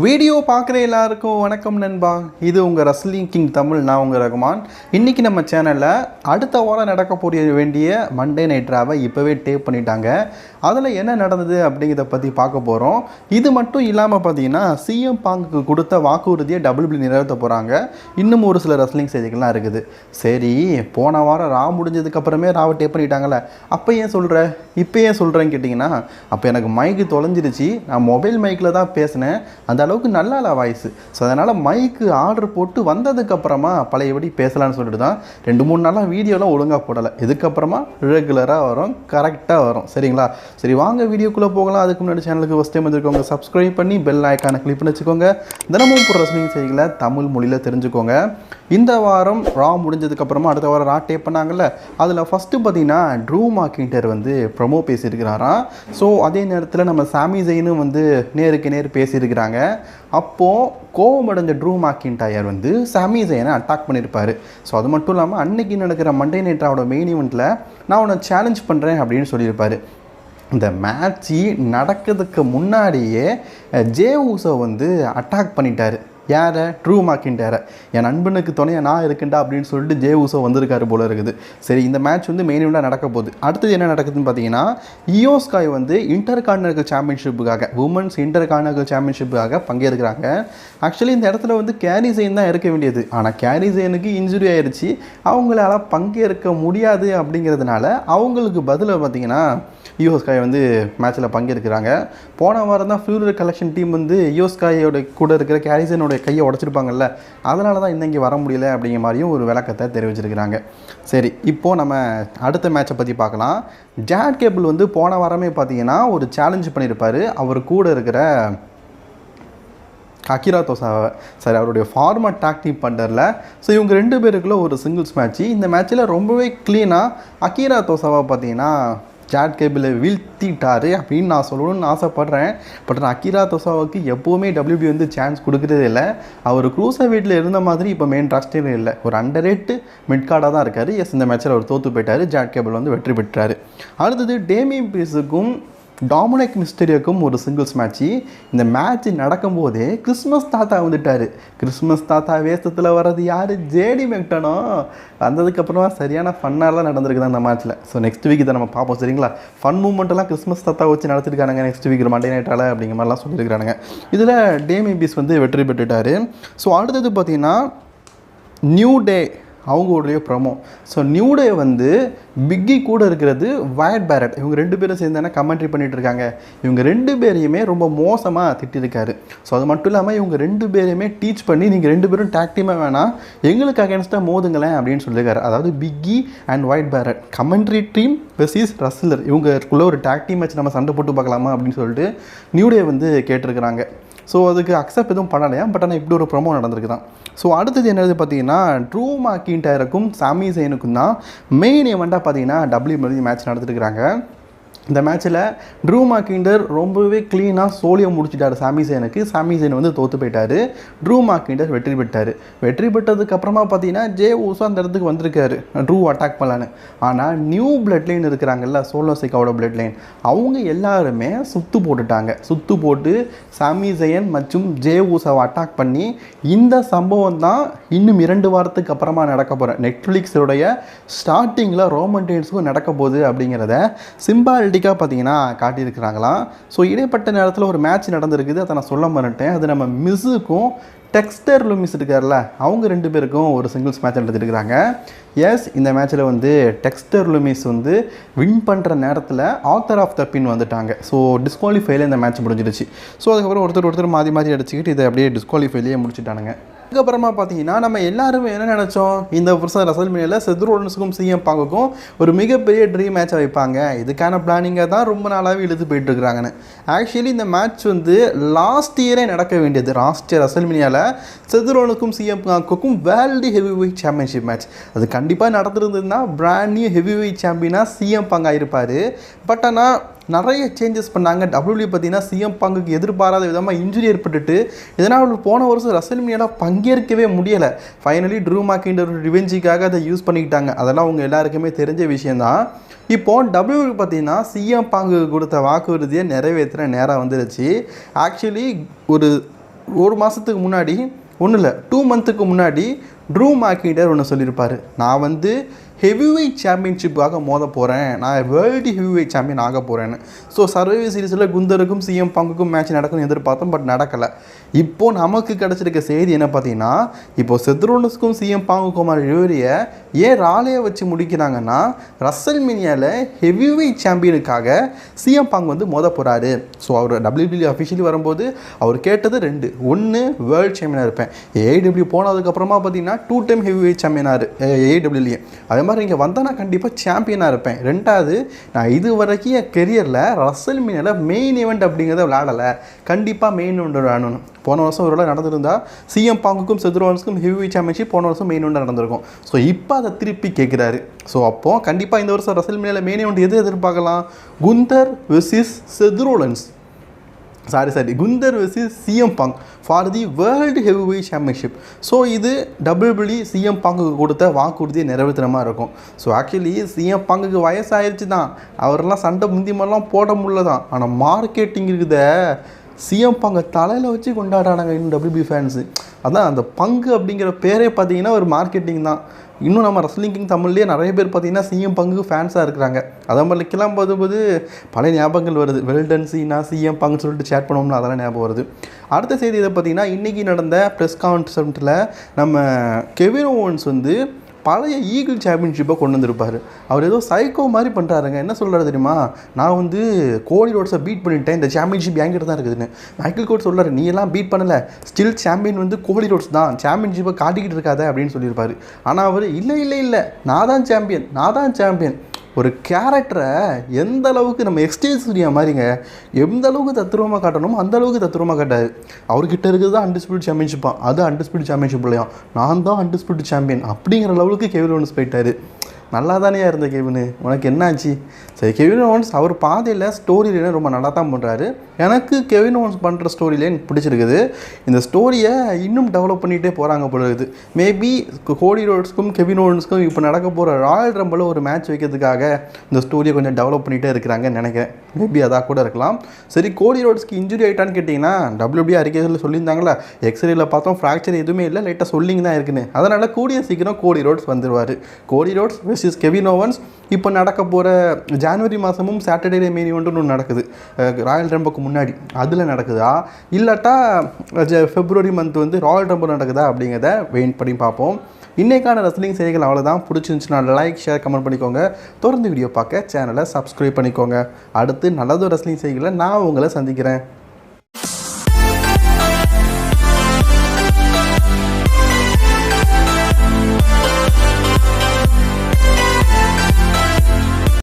Video பார்க்குற எல்லாருக்கும் வணக்கம் நண்பா. இது உங்கள் ரஸ்லிங் கிங் தமிழ் நான் உங்கள் ரகுமான். இன்றைக்கி நம்ம சேனலில் அடுத்த வாரம் நடக்கக்கூடிய வேண்டிய மண்டே நைட் ட்ராவை இப்போவே டேப் பண்ணிட்டாங்க. அதில் என்ன நடந்தது அப்படிங்கிறத பற்றி பார்க்க போகிறோம் இது மட்டும் இல்லாமல் பார்த்தீங்கன்னா சிஎம் பாங்குக்கு கொடுத்த வாக்குறுதியை டபுள் பிளி நிறைவேற்ற போகிறாங்க இன்னும் ஒரு சில ரஸ்லிங் செய்திகள்லாம் இருக்குது. சரி போன வாரம் ரா முடிஞ்சதுக்கப்புறமே ராவை டேப் பண்ணிட்டாங்களே அப்போ ஏன் சொல்கிற இப்போ ஏன் சொல்கிறேன்னு கேட்டிங்கன்னா அப்போ எனக்கு மைக்கு தொலைஞ்சிருச்சு. நான் மொபைல் மைக்கில் தான் பேசினேன். அந்த அளவுக்கு நல்லா இல்லை ஸோ அதனால் மைக்கு ஆர்டர் போட்டு வந்ததுக்கப்புறமா பழையபடி பேசலான்னு சொல்லிட்டு தான் ரெண்டு மூணு நாளாக வீடியோலாம் ஒழுங்காக போடலை. இதுக்கப்புறமா ரெகுலராக வரும் கரெக்டாக வரும். சரிங்களா? சரி வாங்க வீடியோக்குள்ளே போகலாம். அதுக்கு முன்னாடி சேனலுக்கு ஃபஸ்ட் டைம் வந்துருக்கோங்க சப்ஸ்கிரைப் பண்ணி பெல் ஐக்கானை கிளிக் பண்ணி வச்சுக்கோங்க. தினமும் போகிற ரசனிங் செய்திகளை தமிழ் மொழியில் தெரிஞ்சுக்கோங்க. இந்த வாரம் ரா முடிஞ்சதுக்கப்புறமா அடுத்த வாரம் ரா டேப் பண்ணாங்கல்ல அதில் ஃபஸ்ட்டு பார்த்தீங்கன்னா ட்ரூ மார்க்கிண்டர் வந்து ப்ரொமோ பேசியிருக்கிறாராம். ஸோ அதே நேரத்தில் நம்ம சாமி ஜெயினும் வந்து நேருக்கு நேர் பேசியிருக்கிறாங்க. அப்போது கோவமடைஞ்ச ட்ரூ மாக்கின்டாயர் வந்து சாமி ஜெயனை அட்டாக் பண்ணியிருப்பார் ஸோ அது மட்டும் இல்லாமல் அன்னைக்கு நடக்கிற மண்டே நைட்ராவோட மெயின் ஈவெண்ட்டில் நான் உன்னை சேலஞ்ச் பண்ணுறேன் அப்படின்னு சொல்லியிருப்பார். இந்த மேட்ச்சி நடக்கிறதுக்கு முன்னாடியே ஜே ஊசோ வந்து அட்டாக் பண்ணிட்டார். யாரை? ட்ரூ மாக்கின்டார என் நண்பனுக்கு துணையாக நான் இருக்கேன்டா அப்படின்னு சொல்லிட்டு ஜே ஊசோ வந்திருக்காரு போல இருக்குது. சரி இந்த மேட்ச் வந்து மெயின் இவெண்ட்டாக நடக்க போகுது. அடுத்தது என்ன நடக்குதுன்னு பார்த்தீங்கன்னா இயோஸ்காய் வந்து இன்டர் கார்னர்கள் சாம்பியன்ஷிப்புக்காக உமன்ஸ் இன்டர் கார்டினல் சாம்பியன்ஷிப்புக்காக பங்கேற்கிறாங்க. ஆக்சுவலி இந்த இடத்துல வந்து கேரி ஜெயின் தான் இருக்க வேண்டியது. ஆனால் கேரி ஜெயினுக்கு இன்ஜுரி ஆயிடுச்சு அவங்களால பங்கேற்க முடியாது அப்படிங்கிறதுனால அவங்களுக்கு பதிலாக பார்த்தீங்கன்னா யூஎஸ்காய் வந்து மேட்ச்சில் பங்கேற்கிறாங்க. போன வாரம் தான் ஃபியூரர் கலெக்ஷன் டீம் வந்து இயோஸ்காயோட கூட இருக்கிற கேரிசனோட கையை உடச்சிருப்பாங்கல்ல அதனால தான் இன்னைக்கு வர முடியல அப்படிங்கிற மாதிரியும் ஒரு விளக்கத்தை தெரிவிச்சிருக்கிறாங்க. சரி இப்போது நம்ம அடுத்த மேட்சை பற்றி பார்க்கலாம். ஜாட் கேபிள் வந்து போன வாரமே பார்த்தீங்கன்னா ஒரு சேலஞ்ச் பண்ணியிருப்பார். அவர் கூட இருக்கிற அகிரா தோசாவை சரி அவருடைய ஃபார்மட் டாக்டிக் பண்டரில் ஸோ இவங்க ரெண்டு பேருக்குள்ள ஒரு சிங்கிள்ஸ் மேட்ச்சு இந்த மேட்ச்சில் ரொம்பவே க்ளீனாக அகிரா தோசாவை பார்த்தீங்கன்னா ஜாட் கேபிளை வீழ்த்திட்டாரு அப்படின்னு நான் சொல்லணும்னு ஆசைப்பட்றேன். பட் நான் அக்கிரா தோசாவுக்கு எப்போவுமே டபிள்யூபி வந்து சான்ஸ் கொடுக்குறதே இல்லை. அவர் க்ரூசர் வீட்டில் இருந்த மாதிரி இப்போ மெயின் ராஸ்டே இல்லை. ஒரு அண்டர் ரேட்டு மிட்கார்டாக தான் இருக்கார். எஸ் இந்த மேட்ச்சில் அவர் தோற்று போயிட்டார். ஜாட் கேபிள் வந்து வெற்றி பெற்றார். அடுத்தது டேமி பீஸுக்கும் டாமினிக் மிஸ்டரியோக்கும் ஒரு சிங்கிள்ஸ் மேட்ச்சு இந்த மேட்ச் நடக்கும்போதே கிறிஸ்மஸ் தாத்தா வந்துட்டார். கிறிஸ்மஸ் தாத்தா வேஷத்தில் வர்றது யார்? ஜேடி மெக்டனோ வந்ததுக்கப்புறமா சரியான ஃபன்னாலாம் நடந்திருக்குது அந்த மேட்ச்சில் ஸோ நெக்ஸ்ட் வீக் இதை நம்ம பார்ப்போம் சரிங்களா? ஃபன் மூமெண்ட்டெல்லாம் கிறிஸ்மஸ் தாத்தா வச்சு நடத்திருக்கானுங்க நெக்ஸ்ட் வீக் மண்டே நைட்டால் அப்படிங்கிற மாதிரிலாம் சொல்லியிருக்காங்க இதில் டேமி பீஸ் வந்து வெற்றி பெற்றுட்டார். ஸோ அடுத்தது பார்த்தீங்கன்னா நியூ டே அவங்களுடைய ப்ரொமோ ஸோ நியூ டே வந்து பிக்கி கூட இருக்கிறது வயட் பேரட் இவங்க ரெண்டு பேரும் சேர்ந்தானே கமெண்ட்ரி பண்ணிகிட்டு இருக்காங்க. இவங்க ரெண்டு பேரையுமே ரொம்ப மோசமாக திட்டிருக்காரு. ஸோ அது மட்டும் இல்லாமல் இவங்க ரெண்டு பேரையுமே டீச் பண்ணி நீங்கள் ரெண்டு பேரும் டேக்டிமாக வேணாம். எங்களுக்கு அகேன்ஸ்டாக மோதுங்களேன் அப்படின்னு சொல்லியிருக்காரு அதாவது piggy and Wade Barrett commentary team versus wrestler இவங்களுக்குள்ள ஒரு டேக்டி டீம் மேட்ச் நம்ம சண்டை போட்டு பார்க்கலாமா அப்படின்னு சொல்லிட்டு நியூ டே வந்து கேட்டிருக்கிறாங்க. ஸோ அதுக்கு அக்செப்ட் எதுவும் பண்ணலையா? பட் ஆனால் இப்படி ஒரு ப்ரொமோ நடந்திருக்கு தான் ஸோ அடுத்தது என்னது பார்த்தீங்கன்னா ட்ரூ மாக்கின்டருக்கும் சாமி சைனுக்கும் தான் மெயின் ஈவெண்ட்டாக பார்த்தீங்கன்னா டபிள்யூ மேட்ச் நடத்திருக்கிறாங்க. இந்த மேட்ச்சில் ட்ரூ மாக்கிண்டர் ரொம்பவே க்ளீனாக சோழியை முடிச்சிட்டாரு சாமி சேனுக்கு சாமி சேன் வந்து தோற்று போயிட்டாரு. ட்ரூ மார்க்கிண்டர் வெற்றி பெற்றார். வெற்றி பெற்றதுக்கு அப்புறமா பார்த்தீங்கன்னா ஜே ஊசா அந்த இடத்துக்கு வந்திருக்காரு. ட்ரூ அட்டாக் பண்ணலான்னு. ஆனால் நியூ பிளட் லைன் இருக்கிறாங்கல்ல சோலோ சிக்காவோட பிளட் லைன் அவங்க எல்லாருமே சுத்து போட்டுட்டாங்க. சுத்து போட்டு சாமி ஜெயன் மற்றும் ஜே ஊசாவை அட்டாக் பண்ணி இந்த சம்பவம் தான் இன்னும் இரண்டு வாரத்துக்கு அப்புறமா நடக்க போகிற நெட்ஃப்ளிக்ஸோடைய ஸ்டார்டிங்கில் ரோமன்டேன்ஸுக்கும் நடக்க போகுது அப்படிங்கிறத சிம்பால் சிம்பாலிட்டிக்காக பார்த்தீங்கன்னா காட்டியிருக்கிறாங்களாம். ஸோ இடைப்பட்ட நேரத்தில் ஒரு மேட்ச் நடந்திருக்குது. அதை நான் சொல்ல மாட்டேன் அது நம்ம மிஸ்ஸுக்கும் டெக்ஸ்டர் லூமிஸ் இருக்கார்ல அவங்க ரெண்டு பேருக்கும் ஒரு சிங்கிள்ஸ் மேட்ச் நடத்திட்டுருக்காங்க எஸ் இந்த மேட்ச்சில் வந்து டெக்ஸ்டர் லூமிஸ் வந்து வின் பண்ணுற நேரத்தில் ஆத்தர் ஆஃப் த பின் வந்துட்டாங்க. ஸோ டிஸ்குவாலிஃபைல இந்த மேட்ச் முடிஞ்சிடுச்சு. ஸோ அதுக்கப்புறம் ஒருத்தர் ஒருத்தர் மாற்றி மாறி அடிச்சுக்கிட்டு இதை அப்படியே டிஸ்குவாலிஃபைலேயே முடிச்சுட்டானுங்க. அதுக்கப்புறமா பார்த்தீங்கன்னா நம்ம எல்லாருமே என்ன நினச்சோம்? இந்த வருஷம் ரசல் மீனில் செதுரோடன்ஸுக்கும் சிஎம் பாங்குக்கும் ஒரு மிகப்பெரிய ட்ரீம் மேட்சை வைப்பாங்க. இதுக்கான பிளானிங்கை தான் ரொம்ப நாளாகவே இழுத்து போயிட்டு இருக்கிறாங்கன்னு. ஆக்சுவலி இந்த மேட்ச் வந்து லாஸ்ட் இயரே நடக்க வேண்டியது. லாஸ்ட் இயர் ரசல்மினியாவில் செதுரோனுக்கும் சிஎம் பாங்குக்கும் world heavy weight championship match அது கண்டிப்பாக நடந்திருந்ததுன்னா பிராண்ட் நியூ ஹெவி வெயிட் சாம்பியனாக சிஎம் பாங்காக இருப்பார் பட் ஆனால் நிறைய சேஞ்சஸ் பண்ணாங்க. டபிள்யூ பார்த்தீங்கன்னா சிஎம் பாங்குக்கு எதிர்பாராத விதமாக இன்ஜுரி ஏற்பட்டுட்டு இதனால் அவர் போன வருஷம் ரசல்மினியாவில் பங்கேற்கவே முடியலை. ஃபைனலி ட்ரூ மாக்கின்ற ஒரு ரிவெஞ்சிக்காக அதை யூஸ் பண்ணிக்கிட்டாங்க. அதெல்லாம் அவங்க எல்லாருக்குமே தெரிஞ்ச விஷயந்தான் இப்போ டபிள்யூ பார்த்தீங்கன்னா சிஎம் பாங்கு கொடுத்த வாக்குறுதியை நிறைவேற்றின நேரம் வந்துருச்சு. ஆக்சுவலி ஒரு ஒரு மாதத்துக்கு முன்னாடி ஒன்றும் இல்லை டூ மந்த்துக்கு முன்னாடி ட்ரூ மார்க்கிட்டர் ஒன்று சொல்லியிருப்பார். நான் வந்து ஹெவிவெயிட் சாம்பியன்ஷிப்புக்காக மோத போகிறேன் நான் வேர்ல்டு ஹெவிவெயிட் சாம்பியன் ஆக போகிறேன்னு ஸோ சர்வே சீரிஸில் குந்தருக்கும் சிஎம் பங்குக்கும் மேட்ச் நடக்கும்னு எதிர்பார்த்தோம் பட் நடக்கலை. இப்போது நமக்கு கிடச்சிருக்க செய்தி என்ன பார்த்தீங்கன்னா இப்போ செத்ரோனஸ்க்கும் சிஎம் பாங்குக்குமார் ரிவரியை ஏன் ராலையை வச்சு முடிக்கிறாங்கன்னா ரசல் மினியாவில் ஹெவிவெயிட் சாம்பியனுக்காக சிஎம் பாங் வந்து மோத போகிறாரு ஸோ அவர் டபிள்யூபிள்யூ அஃபிஷியலி வரும்போது அவர் கேட்டது ரெண்டு. ஒன்று வேர்ல்டு சாம்பியனாக இருப்பேன். ஏடபிள்யூ போனதுக்கப்புறமா பார்த்தீங்கன்னா டூ டைம் ஹெவி வெயிட் சாம்பியனாக ஏடபிள்யூலேயே அதே மாதிரி இங்கே வந்தால் நான் கண்டிப்பாக சாம்பியனாக இருப்பேன். ரெண்டாவது நான் இது வரைக்கும் என் கெரியரில் ரசல் மீனில் மெயின் ஈவெண்ட் அப்படிங்கிறத விளாடலை கண்டிப்பாக மெயின் ஒன்று விளையாடணும். போன வருஷம் ஒரு வேளை நடந்திருந்தா சிஎம் பாங்குக்கும் செதுரோன்ஸுக்கும் ஹெவி சாம்பியன்ஷிப் போன வருஷம் மெயின் ஒன்று நடந்திருக்கும். ஸோ இப்போ அதை திருப்பி கேட்குறாரு ஸோ அப்போது கண்டிப்பாக இந்த வருஷம் ரசல் மீனில் மெயின் ஒன்று எது எதிர்பார்க்கலாம்? Gunther versus Seth Rollins sorry sorry Gunther versus CM Punk for the world heavy weight championship so இது டபிள்யூபிள்யூ சிஎம் பாங்குக்கு கொடுத்த வாக்குறுதியை நிறைவேற்றுற மாதிரி இருக்கும். ஸோ ஆக்சுவலி சிஎம் பாங்குக்கு வயசாயிருச்சு தான். அவரெல்லாம் சண்டை முந்தி மாதிரிலாம் போட முடியல தான். ஆனால் மார்க்கெட்டிங் இருக்குத. சிஎம் பங்கை தலையில் வச்சு கொண்டாடுறாங்க இன்னும் டபிள்யூபி ஃபேன்ஸு அதான் அந்த பங்கு அப்படிங்கிற பேரே பார்த்தீங்கன்னா ஒரு மார்க்கெட்டிங் தான். இன்னும் நம்ம ரஸ்லிங் கிங் தமிழ்லேயே நிறைய பேர் பார்த்தீங்கன்னா சிஎம் பங்கு ஃபேன்ஸாக இருக்கிறாங்க. அதே மாதிரி கிளம்ப போது போது பழைய ஞாபகங்கள் வருது. வெல்டன் சீனா சிஎம் பங்குன்னு சொல்லிட்டு சேட் பண்ணோம்னா அதெல்லாம் ஞாபகம் வருது. அடுத்த செய்தி இதை பார்த்தீங்கன்னா இன்றைக்கி நடந்த ப்ரெஸ் கான்செப்ட்டில் நம்ம கெவின் ஓன்ஸ் வந்து பழைய ஈகிள் சாம்பியன்ஷிப்பை கொண்டு வந்திருப்பார். அவர் ஏதோ சைக்கோ மாதிரி பண்ணுறாருங்க என்ன சொல்கிறாரு தெரியுமா? நான் வந்து கோலி ரோட்ஸை பீட் பண்ணிட்டேன். இந்த சாம்பியன்ஷிப் என்கிட்ட தான் இருக்குதுன்னு. மைக்கேல் கோட் சொல்கிறார் நீ எல்லாம் பீட் பண்ணலை. ஸ்டில் சாம்பியன் வந்து கோலி ரோட்ஸ் தான். சாம்பியன்ஷிப்பை காட்டிக்கிட்டு இருக்காத. அப்படின்னு சொல்லியிருப்பாரு. ஆனால் அவர் இல்லை இல்லை இல்லை. நான் தான் சாம்பியன் நான் தான் சாம்பியன் ஒரு கேரக்டரை எந்த அளவுக்கு நம்ம எக்ஸ்டேஜ் சூர்யா மாதிரிங்க எந்த அளவுக்கு தத்துருவமாக காட்டணுமோ அந்த அளவுக்கு தத்துருவமாக காட்டாது அவர்கிட்ட இருக்கிறது தான் அன்டிஸ்பியூட் சாம்பியன்ஷிப்பாக அது அன்டிஸ்பியூட் சாம்பியன்ஷிப் இல்லையா நான் தான் அன்டிஸ்பியூட் சாம்பியன் அப்படிங்கிற லெவலுக்கு கெவின் ஒன்ஸ் போயிட்டாரு. நல்லா தானே இருந்த கெவினு? உனக்கு என்னாச்சு? சரி கெவின் ஓன்ஸ் அவர் பாதையில் ஸ்டோரி ரொம்ப நல்லா தான் பண்ணுறாரு எனக்கு கெவின் ஓன்ஸ் பண்ணுற ஸ்டோரியிலே எனக்கு பிடிச்சிருக்குது. இந்த ஸ்டோரியை இன்னும் டெவலப் பண்ணிகிட்டே போகிறாங்க போல இருக்குது. மேபி கோடி ரோட்ஸ்க்கும் கெவின் ஓன்ஸ்க்கும் இப்போ நடக்க போகிற ராயல் ரம்பில் ஒரு மேட்ச் வைக்கிறதுக்காக இந்த ஸ்டோரியை கொஞ்சம் டெவலப் பண்ணிகிட்டே இருக்கிறாங்கன்னு நினைக்கிறேன். மேபி அதாக கூட இருக்கலாம். சரி கோடி ரோட்ஸ்க்கு இன்ஜுரி ஆகிட்டான்னு கேட்டிங்கன்னா டபிள்யூபி அறிக்கையில் சொல்லியிருந்தாங்களா எக்ஸ்ரேயில் பார்த்தோம் ஃப்ராக்சர் எதுவுமே இல்லை லைட்டாக சொல்லிங் தான் இருக்குன்னு. அதனால் கூடிய சீக்கிரம் கோடி ரோட்ஸ் வந்துடுவார் கோடி ரோட்ஸ் இஸ் கெவின் ஓவன்ஸ் இப்போ நடக்க போகிற ஜான்வரி மாதமும் சாட்டர்டே மெயின் ஈவெண்ட்னு ஒன்று நடக்குது. ராயல் ரம்புக்கு முன்னாடி. அதில் நடக்குதா? இல்லாட்டா ஜ- மந்த் வந்து ராயல் ரம்பு நடக்குதா அப்படிங்கிறத வெயிட் பண்ணி பார்ப்போம். இன்றைக்கான ரசலிங் செய்திகள் அவ்வளோதான் பிடிச்சிருந்துச்சுன்னா லைக் ஷேர் கமெண்ட் பண்ணிக்கோங்க. தொடர்ந்து வீடியோ பார்க்க சேனலை சப்ஸ்கிரைப் பண்ணிக்கோங்க. அடுத்து நல்லதோ ரசலிங் செய்திகளை நான் உங்களை சந்திக்கிறேன்.